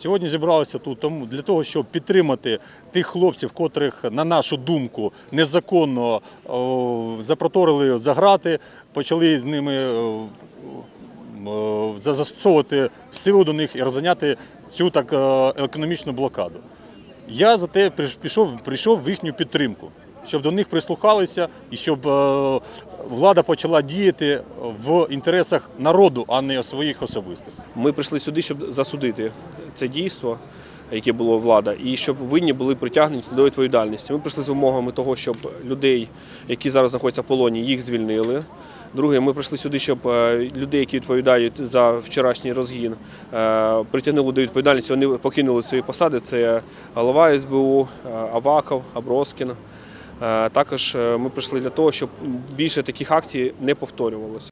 Сьогодні зібралися тут тому для того, щоб підтримати тих хлопців, котрих, на нашу думку, незаконно запроторили за грати, почали з ними застосовувати силу до них і розганяти цю так е, економічну блокаду. Я за те пішов, прийшов в їхню підтримку, щоб до них прислухалися і щоб е, влада почала діяти в інтересах народу, а не своїх особистих. Ми прийшли сюди, щоб засудити це дійство, яке було влада, і щоб винні були притягнуті до відповідальності. Ми прийшли з вимогами того, щоб людей, які зараз знаходяться в полоні, їх звільнили. Друге, ми прийшли сюди, щоб е, людей, які відповідають за вчорашній розгін, е, притягнули до відповідальності. Вони покинули свої посади. Це голова СБУ, Аваков, Аброскін. Е, Також е, ми прийшли для того, щоб більше таких акцій не повторювалося.